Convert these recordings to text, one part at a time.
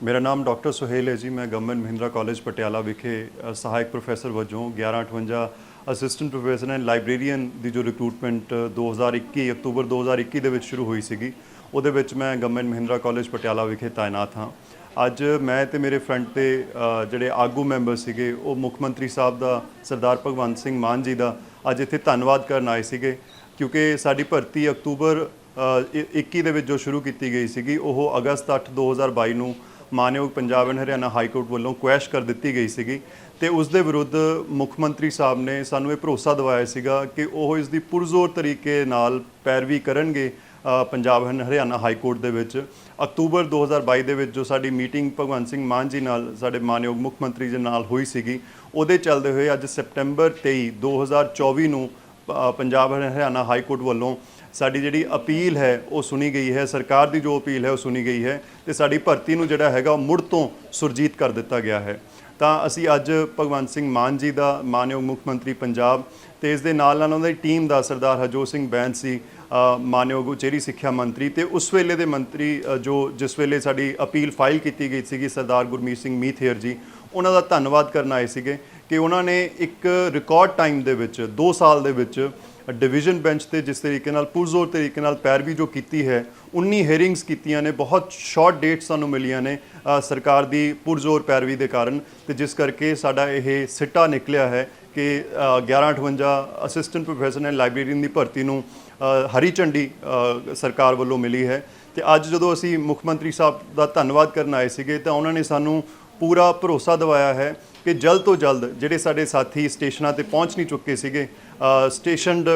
ਮੇਰਾ ਨਾਮ ਡਾਕਟਰ ਸੁਹੇਲ ਹੈ ਜੀ। ਮੈਂ ਗਵਰਨਮੈਂਟ ਮਹਿੰਦਰਾ ਕਾਲਜ ਪਟਿਆਲਾ ਵਿਖੇ ਸਹਾਇਕ ਪ੍ਰੋਫੈਸਰ ਵਜੋਂ 1158 ਅਸਿਸਟੈਂਟ ਪ੍ਰੋਫੈਸਰ ਐਂਡ ਲਾਇਬ੍ਰੇਰੀਅਨ ਦੀ ਜੋ ਰਿਕਰੂਟਮੈਂਟ 2021 ਅਕਤੂਬਰ 2021 ਦੇ ਵਿੱਚ ਸ਼ੁਰੂ ਹੋਈ ਸੀਗੀ ਉਹਦੇ ਵਿੱਚ ਮੈਂ ਗਵਰਨਮੈਂਟ ਮਹਿੰਦਰਾ ਕਾਲਜ ਪਟਿਆਲਾ ਵਿਖੇ ਤਾਇਨਾਤ ਹਾਂ। ਅੱਜ ਮੈਂ ਤੇ ਮੇਰੇ ਫਰੰਟ ਤੇ ਜਿਹੜੇ ਆਗੂ ਮੈਂਬਰ ਸੀਗੇ ਉਹ ਮੁੱਖ ਮੰਤਰੀ ਸਾਹਿਬ ਦਾ ਸਰਦਾਰ ਭਗਵੰਤ ਸਿੰਘ ਮਾਨ ਜੀ ਦਾ ਅੱਜ ਇੱਥੇ ਧੰਨਵਾਦ ਕਰਨ ਆਏ ਸੀਗੇ ਕਿਉਂਕਿ ਸਾਡੀ ਭਰਤੀ ਅਕਤੂਬਰ ਅ, 21 ਦੇ ਵਿੱਚ ਜੋ ਸ਼ੁਰੂ ਕੀਤੀ ਗਈ ਸੀਗੀ ਉਹ ਅਗਸਤ 8 2022 ਨੂੰ ਮਾਨਯੋਗ Punjab and Haryana high court ਵੱਲੋਂ ਕੁਐਸ਼ ਕਰ ਦਿੱਤੀ ਗਈ ਸੀਗੀ ਤੇ ਉਸ ਦੇ ਵਿਰੁੱਧ ਮੁੱਖ ਮੰਤਰੀ ਸਾਹਿਬ ਨੇ ਸਾਨੂੰ ਇਹ ਭਰੋਸਾ ਦਿਵਾਇਆ ਸੀਗਾ ਕਿ ਉਹ ਇਸ ਦੀ ਪੁਰਜ਼ੋਰ ਤਰੀਕੇ ਨਾਲ ਪੈਰਵੀ ਕਰਨਗੇ Punjab and Haryana high court ਦੇ ਵਿੱਚ। ਅਕਤੂਬਰ 2022 ਦੇ ਵਿੱਚ ਜੋ ਸਾਡੀ ਮੀਟਿੰਗ ਭਗਵੰਤ ਸਿੰਘ ਮਾਨ ਜੀ ਨਾਲ ਸਾਡੇ ਮਾਨਯੋਗ ਮੁੱਖ ਮੰਤਰੀ ਜੀ ਨਾਲ ਹੋਈ ਸੀਗੀ, ਉਹਦੇ ਚੱਲਦੇ ਹੋਏ ਅੱਜ ਸੈਪਟੈਂਬਰ 23 2024 ਨੂੰ Punjab and Haryana high court ਵੱਲੋਂ ਸਾਡੀ ਜਿਹੜੀ ਅਪੀਲ ਹੈ, ਉਹ ਸੁਣੀ ਗਈ ਹੈ, ਸਰਕਾਰ ਦੀ ਜੋ ਅਪੀਲ ਹੈ, ਉਹ ਸੁਣੀ ਗਈ ਹੈ ਤੇ ਸਾਡੀ ਭਰਤੀ ਨੂੰ ਜਿਹੜਾ ਹੈਗਾ, ਉਹ ਮੁੜ ਤੋਂ ਸੁਰਜੀਤ ਕਰ ਦਿੱਤਾ ਗਿਆ ਹੈ। ਤਾਂ ਅਸੀਂ ਅੱਜ ਭਗਵੰਤ ਸਿੰਘ ਮਾਨ ਜੀ ਦਾ ਮਾਨਯੋਗ ਮੁੱਖ ਮੰਤਰੀ ਪੰਜਾਬ ਤੇ ਇਸ ਦੇ ਨਾਲ ਨਾਲ ਉਹਨਾਂ ਦੀ ਟੀਮ ਦਾ ਸਰਦਾਰ ਹਰਜੋਤ ਸਿੰਘ ਬੈਂਸ ਸੀ ਮਾਨਯੋਗ ਉਚੇਰੀ ਸਿੱਖਿਆ ਮੰਤਰੀ ਤੇ ਉਸ ਵੇਲੇ ਦੇ ਮੰਤਰੀ ਜੋ ਜਿਸ ਵੇਲੇ ਸਾਡੀ ਅਪੀਲ ਫਾਈਲ ਕੀਤੀ ਗਈ ਸੀਗੀ ਸਰਦਾਰ ਗੁਰਮੀਤ ਸਿੰਘ ਮੀਥੇਰ ਜੀ, ਉਹਨਾਂ ਦਾ ਧੰਨਵਾਦ ਕਰਨ ਆਏ ਸੀਗੇ ਕਿ ਉਹਨਾਂ ਨੇ ਇੱਕ ਰਿਕਾਰਡ ਟਾਈਮ ਦੇ ਵਿੱਚ 2 ਸਾਲ ਦੇ ਵਿੱਚ ਡਿਵੀਜ਼ਨ ਬੈਂਚ ਤੇ ਜਿਸ ਤਰੀਕੇ ਨਾਲ ਪੁਰਜ਼ੋਰ ਤਰੀਕੇ ਨਾਲ ਪੈਰਵੀ ਜੋ ਕੀਤੀ ਹੈ 19 ਹੀਅਰਿੰਗਸ ਕੀਤੀਆਂ ਨੇ, ਬਹੁਤ ਸ਼ਾਰਟ ਡੇਟਸ ਸਾਨੂੰ ਮਿਲੀਆਂ ਨੇ ਸਰਕਾਰ ਦੀ ਪੁਰਜ਼ੋਰ ਪੈਰਵੀ ਦੇ ਕਾਰਨ ਤੇ ਜਿਸ ਕਰਕੇ ਸਾਡਾ ਇਹ ਸਿੱਟਾ ਨਿਕਲਿਆ ਹੈ ਕਿ ਅ, 1158 ਅਸਿਸਟੈਂਟ ਪ੍ਰੋਫੈਸਰ ਨੇ ਲਾਇਬ੍ਰੇਰੀਅਨ ਦੀ ਭਰਤੀ ਨੂੰ ਹਰੀ ਝੰਡੀ ਸਰਕਾਰ ਵੱਲੋਂ ਮਿਲੀ ਹੈ। ਤੇ ਅੱਜ ਜਦੋਂ ਅਸੀਂ ਮੁੱਖ ਮੰਤਰੀ ਸਾਹਿਬ ਦਾ ਧੰਨਵਾਦ ਕਰਨ ਆਏ ਸੀਗੇ ਤਾਂ ਉਹਨਾਂ ਨੇ ਸਾਨੂੰ ਪੂਰਾ ਭਰੋਸਾ ਦਿਵਾਇਆ ਹੈ ਕਿ ਜਲਦ ਤੋਂ ਜਲਦ ਜਿਹੜੇ ਸਾਡੇ ਸਾਥੀ ਸਟੇਸ਼ਨਾਂ ਤੇ ਪਹੁੰਚ ਨਹੀਂ ਚੁੱਕੇ ਸੀਗੇ ਸਟੇਸ਼ਨਡ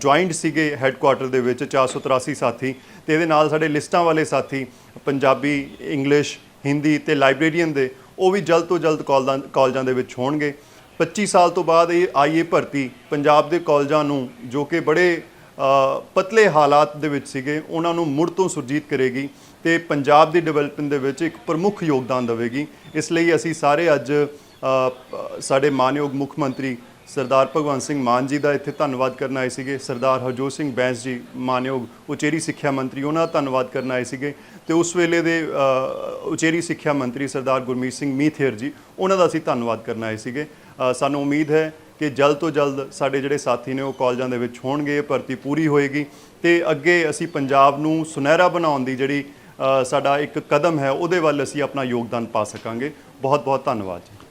ਜੁਆਇੰਟ ਸੀਗੇ ਹੈੱਡਕੁਆਟਰ ਦੇ ਵਿੱਚ 483 ਸਾਥੀ ਤੇ ਇਹਦੇ ਨਾਲ ਸਾਡੇ ਲਿਸਟਾਂ ਵਾਲੇ ਸਾਥੀ ਪੰਜਾਬੀ ਇੰਗਲਿਸ਼ ਹਿੰਦੀ ਤੇ ਲਾਇਬ੍ਰੇਰੀਅਨ ਦੇ ਉਹ ਵੀ ਜਲਦ ਤੋਂ ਜਲਦ ਕਾਲਜਾਂ ਕਾਲਜਾਂ ਦੇ ਵਿੱਚ ਹੋਣਗੇ। 25 ਸਾਲ ਤੋਂ ਬਾਅਦ ਇਹ ਆਈਏ ਭਰਤੀ ਪੰਜਾਬ ਦੇ ਕਾਲਜਾਂ ਨੂੰ, ਜੋ ਕਿ ਬੜੇ ਪਤਲੇ ਹਾਲਾਤ ਦੇ ਵਿੱਚ ਸੀਗੇ, ਉਹਨਾਂ ਨੂੰ ਮੁੜ ਤੋਂ ਸੁਰਜੀਤ ਕਰੇਗੀ ਤੇ ਪੰਜਾਬ ਦੀ ਡਿਵੈਲਪਮੈਂਟ ਦੇ ਵਿੱਚ ਇੱਕ ਪ੍ਰਮੁੱਖ ਯੋਗਦਾਨ ਦੇਵੇਗੀ। ਇਸ ਲਈ ਅਸੀਂ ਸਾਰੇ ਅੱਜ ਸਾਡੇ ਮਾਨਯੋਗ ਮੁੱਖ ਮੰਤਰੀ ਸਰਦਾਰ ਭਗਵੰਤ ਸਿੰਘ ਮਾਨ ਜੀ ਦਾ ਇੱਥੇ ਧੰਨਵਾਦ ਕਰਨ ਆਏ ਸੀਗੇ, ਸਰਦਾਰ ਹਰਜੋਤ ਸਿੰਘ ਬੈਂਸ ਜੀ, ਮਾਨਯੋਗ ਉਚੇਰੀ ਸਿੱਖਿਆ ਮੰਤਰੀ, ਉਹਨਾਂ ਦਾ ਧੰਨਵਾਦ ਕਰਨ ਆਏ ਸੀਗੇ। ਤੇ ਉਸ ਵੇਲੇ ਦੇ ਉਚੇਰੀ ਸਿੱਖਿਆ ਮੰਤਰੀ ਸਰਦਾਰ ਗੁਰਮੀਤ ਸਿੰਘ ਮੀਥੇਰ ਜੀ, ਉਹਨਾਂ ਦਾ ਅਸੀਂ ਧੰਨਵਾਦ ਕਰਨ ਆਏ ਸੀਗੇ। ਸਾਨੂੰ ਉਮੀਦ ਹੈ ਕਿ ਜਲਦ ਤੋਂ ਜਲਦ ਸਾਡੇ ਜਿਹੜੇ ਸਾਥੀ ਨੇ ਉਹ ਕਾਲਜਾਂ ਦੇ ਵਿੱਚ ਹੋਣਗੇ, ਇਹ ਭਰਤੀ ਪੂਰੀ ਹੋਏਗੀ। ਤੇ ਅੱਗੇ ਅਸੀਂ ਪੰਜਾਬ ਨੂੰ ਸੁਨਹਿਰਾ ਬਣਾਉਣ ਦੀ ਜਿਹੜੀ ਸਾਡਾ ਇੱਕ ਕਦਮ ਹੈ, ਉਹਦੇ ਵੱਲ ਅਸੀਂ ਆਪਣਾ ਯੋਗਦਾਨ ਪਾ ਸਕਾਂਗੇ। ਬਹੁਤ ਬਹੁਤ ਧੰਨਵਾਦ ਜੀ।